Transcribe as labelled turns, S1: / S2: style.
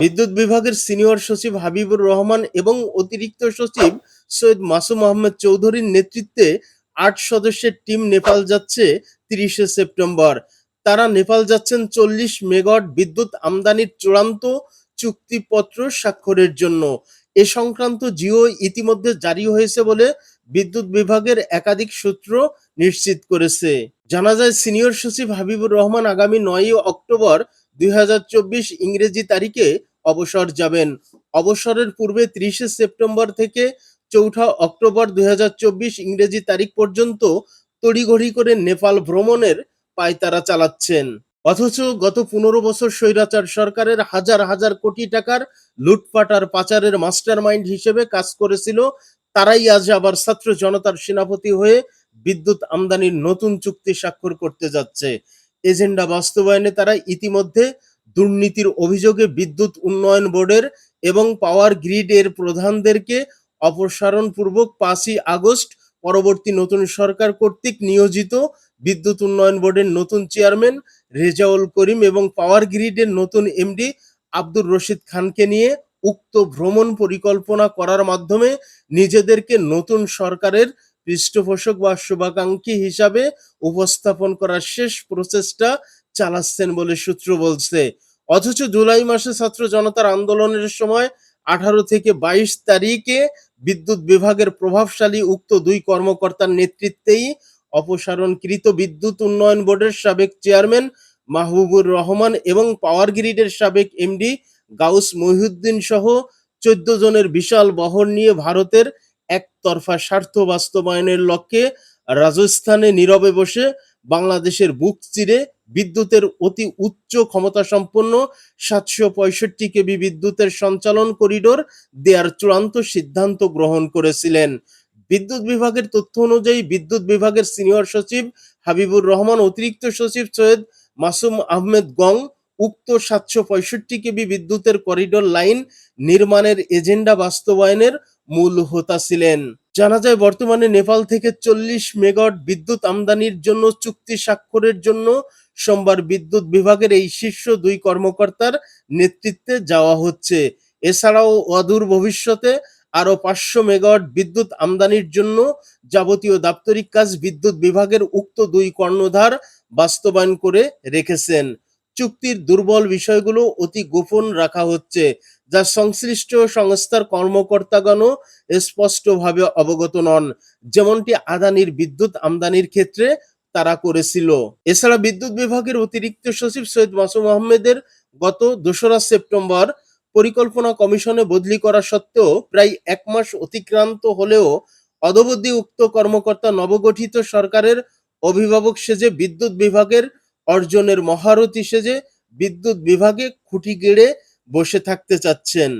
S1: বিদ্যুৎ বিভাগের সিনিয়র সচিব হাবিবুর রহমান এবং অতিরিক্ত সচিব সৈয়দ মাসুম আহমেদ চৌধুরীর নেতৃত্বে আট সদস্যের টিম নেপাল যাচ্ছে তিরিশে সেপ্টেম্বর। তারা নেপাল যাচ্ছেন চল্লিশ মেগাওয়াট বিদ্যুৎ আমদানির চূড়ান্ত চুক্তিপত্র স্বাক্ষরের জন্য। এ সংক্রান্ত জিও ইতিমধ্যে জারি হয়েছে বলে বিদ্যুৎ বিভাগের একাধিক সূত্র নিশ্চিত করেছে। জানা যায়, সিনিয়র সচিব হাবিবুর রহমান আগামী নয়ই অক্টোবর দুই হাজার চব্বিশ ইংরেজি তারিখে অবসর যাবেন। অবসরের পূর্বে ত্রিশে সেপ্টেম্বর থেকে চৌঠা অক্টোবর দুই হাজার চব্বিশ ইংরেজি তারিখ পর্যন্ত তড়িঘড়ি করে নেপাল ভ্রমণের পায়তারা চালাচ্ছেন। অথচ গত পনেরো বছর স্বৈরাচার সরকারের হাজার হাজার কোটি টাকার লুটপাট আর পাচারের মাস্টারমাইন্ড হিসেবে কাজ করেছিল, তারাই আজ আবার ছাত্র জনতার সেনাপতি হয়ে বিদ্যুৎ আমদানির নতুন চুক্তি স্বাক্ষর করতে যাচ্ছে। এজেন্ডা বাস্তবায়নে তারা ইতিমধ্যে দুর্নীতির অভিযোগে বিদ্যুৎ উন্নয়ন বোর্ডের এবং পাওয়ার গ্রিড এর প্রধানদেরকে অপসারণপূর্বক পাঁচই আগস্ট পরবর্তী নতুন সরকার কর্তৃক নিয়োজিত বিদ্যুৎ উন্নয়ন বোর্ডের নতুন চেয়ারম্যান রেজাউল করিম এবং পাওয়ার গ্রিডের নতুন এমডি আব্দুর রশিদ খানকে নিয়ে উক্ত ভ্রমণ পরিকল্পনা করার মাধ্যমে নিজেদেরকে নতুন সরকারের পৃষ্ঠপোষক বা শুভাকাঙ্ক্ষী হিসাবে উপস্থাপন করার শেষ প্রচেষ্টা চালাচ্ছেন বলে সূত্র বলছে। অথচ জুলাই মাসে ছাত্র জনতার আন্দোলনের সময় আঠারো থেকে বাইশ তারিখে বিদ্যুৎ বিভাগের প্রভাবশালী উক্ত দুই কর্মকর্তার নেতৃত্বেই অপসারণকৃত বিদ্যুৎ উন্নয়ন বোর্ডের সাবেক চেয়ারম্যান মাহবুবুর রহমান এবং পাওয়ার গ্রিডের সাবেক এমডি গাউস মহিউদ্দিন সহ চোদ্দ জনের বিশাল বহর নিয়ে ভারতের একতরফা স্বার্থ বাস্তবায়নের লক্ষ্যে রাজস্থানে নীরবে বসে বাংলাদেশের বুক চিরে বিদ্যুতের অতি উচ্চ ক্ষমতা সম্পন্ন সাতশো পঁয়ষট্টি কেবি বিদ্যুতের সঞ্চালন করিডোর দেয়ার চূড়ান্ত সিদ্ধান্ত গ্রহণ করেছিলেন। বিদ্যুৎ বিভাগের তথ্য অনুযায়ী বিদ্যুৎ বিভাগের সিনিয়র সচিব হাবিবুর রহমান, অতিরিক্ত সচিব সৈয়দ মাসুম আহমেদ গং, উক্ত সাতশো পঁয়ষট্টি কেবি বিদ্যুতের করিডোর লাইন নির্মাণের এজেন্ডা বাস্তবায়নের মূল হোতা ছিলেন। জানা যায়, বর্তমানে নেপাল থেকে চল্লিশ মেগাওয়াট বিদ্যুৎ আমদানির জন্য চুক্তি স্বাক্ষরের জন্য সোমবার বিদ্যুৎ বিভাগের এই শীর্ষ দুই কর্মকর্তার নেতৃত্বে যাওয়া হচ্ছে। এছাড়াও, অদূর ভবিষ্যতে আরও পাঁচশো মেগাওয়াট বিদ্যুৎ আমদানির জন্য যাবতীয় দাপ্তরিক কাজ বিদ্যুৎ বিভাগের উক্ত দুই কর্ণধার বাস্তবায়ন করে রেখেছেন। চুক্তির দুর্বল বিষয়গুলো অতি গোপন রাখা হচ্ছে। যা সংশ্লিষ্ট সংস্থার কর্মকর্তাগণও স্পষ্টভাবে অবগত নন। যেমনটি আদানির বিদ্যুৎ আমদানির ক্ষেত্রে তারা করেছিল। এছাড়া বিদ্যুৎ বিভাগের অতিরিক্ত সচিব সৈয়দ মাসুম আহমেদের গত দোসরা সেপ্টেম্বর পরিকল্পনা কমিশনে বদলি করা সত্ত্বেও প্রায় এক মাস অতিক্রান্ত হলেও অদবধি উক্ত কর্মকর্তা নবগঠিত সরকারের অভিভাবক সেজে বিদ্যুৎ বিভাগের অর্জনের মহারথী সেজে বিদ্যুৎ বিভাগে খুঁটি গেড়ে বসে থাকতে চাচ্ছেন।